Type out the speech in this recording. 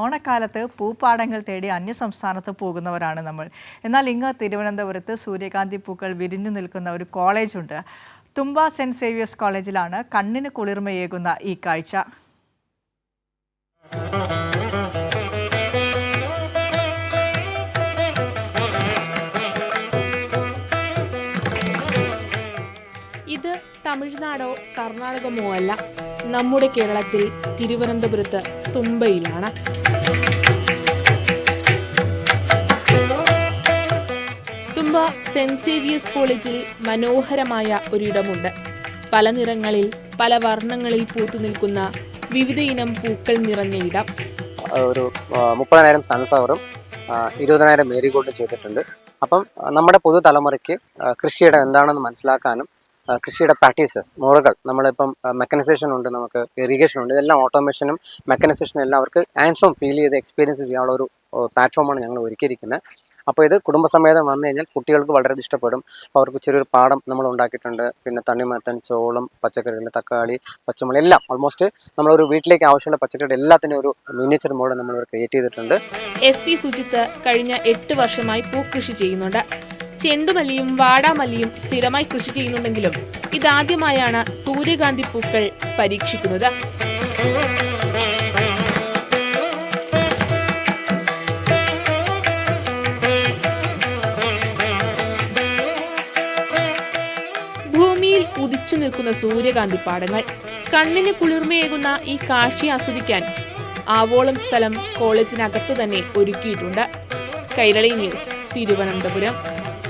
ഓണക്കാലത്ത് പൂപ്പാടങ്ങൾ തേടി അന്യസംസ്ഥാനത്ത് പോകുന്നവരാണ് നമ്മൾ. എന്നാൽ ഇങ്ങ് തിരുവനന്തപുരത്ത് സൂര്യകാന്തി പൂക്കൾ വിരിഞ്ഞു നിൽക്കുന്ന ഒരു കോളേജുണ്ട് തുമ്പ സെന്റ് സേവിയേഴ്സ് കോളേജിലാണ് കണ്ണിന് കുളിർമയേകുന്ന ഈ കാഴ്ച. തമിഴ്നാടോ കർണാടകമോ അല്ല നമ്മുടെ കേരളത്തിൽ തിരുവനന്തപുരത്ത് തുമ്പയിലാണ് തുമ്പ സെന്റ് സേവിയേഴ്സ് കോളേജിൽ മനോഹരമായ ഒരിടമുണ്ട്. പല നിറങ്ങളിൽ പല വർണങ്ങളിൽ പൂത്തു നിൽക്കുന്ന വിവിധ ഇനം പൂക്കൾ നിറഞ്ഞ ഇടം. ഒരു മുപ്പതിനായിരം സൺഫ്ലവറും ഇരുപതിനായിരം മേരിഗോൾഡും ചെയ്തിട്ടുണ്ട്. അപ്പം നമ്മുടെ പുതുതലമുറയ്ക്ക് തലമുറയ്ക്ക് കൃഷിയിടം എന്താണെന്ന് മനസ്സിലാക്കാനും കൃഷിയുടെ പ്രാക്ടീസസ് മുറകൾ നമ്മളിപ്പം മെക്കനൈസേഷൻ ഉണ്ട് നമുക്ക് ഇറിഗേഷൻ ഉണ്ട് ഇതെല്ലാം ഓട്ടോമേഷനും മെക്കനൈസേഷനും എല്ലാം അവർക്ക് ആൻസോം ഫീൽ ചെയ്ത് എക്സ്പീരിയൻസ് ചെയ്യാനുള്ള ഒരു പ്ലാറ്റ്ഫോമാണ് ഞങ്ങൾ ഒരുക്കിയിരിക്കുന്നത്. അപ്പോൾ ഇത് കുടുംബസമേതം വന്നു കഴിഞ്ഞാൽ കുട്ടികൾക്ക് വളരെ ഇഷ്ടപ്പെടും. അപ്പോൾ അവർക്ക് ചെറിയൊരു പാടം നമ്മൾ ഉണ്ടാക്കിയിട്ടുണ്ട്. പിന്നെ തണ്ണിമത്തൻ ചോളം പച്ചക്കറികൾ തക്കാളി പച്ചമുളക് എല്ലാം ഓൾമോസ്റ്റ് നമ്മളൊരു വീട്ടിലേക്ക് ആവശ്യമുള്ള പച്ചക്കറിയുടെ എല്ലാത്തിനും ഒരു മിനിച്ചർ മോഡൽ നമ്മൾ ക്രിയേറ്റ് ചെയ്തിട്ടുണ്ട്. എസ് പി സുജിത്ത് കഴിഞ്ഞ എട്ട് വർഷമായി പൂക്കൃഷി ചെയ്യുന്നുണ്ട്. ചെണ്ടുമല്ലിയും വാടാമല്ലിയും സ്ഥിരമായി കൃഷി ചെയ്യുന്നുണ്ടെങ്കിലും ഇതാദ്യമായാണ് സൂര്യകാന്തി പൂക്കൾ പരീക്ഷിക്കുന്നത്. ഭൂമിയിൽ ഉദിച്ചു നിൽക്കുന്ന സൂര്യകാന്തി പാടങ്ങൾ കണ്ണിന് കുളിർമയേകുന്ന ഈ കാഴ്ച ആസ്വദിക്കാൻ ആവോളം സ്ഥലം കോളേജിനകത്ത് തന്നെ ഒരുക്കിയിട്ടുണ്ട്. കൈരളി ന്യൂസ് തിരുവനന്തപുരം.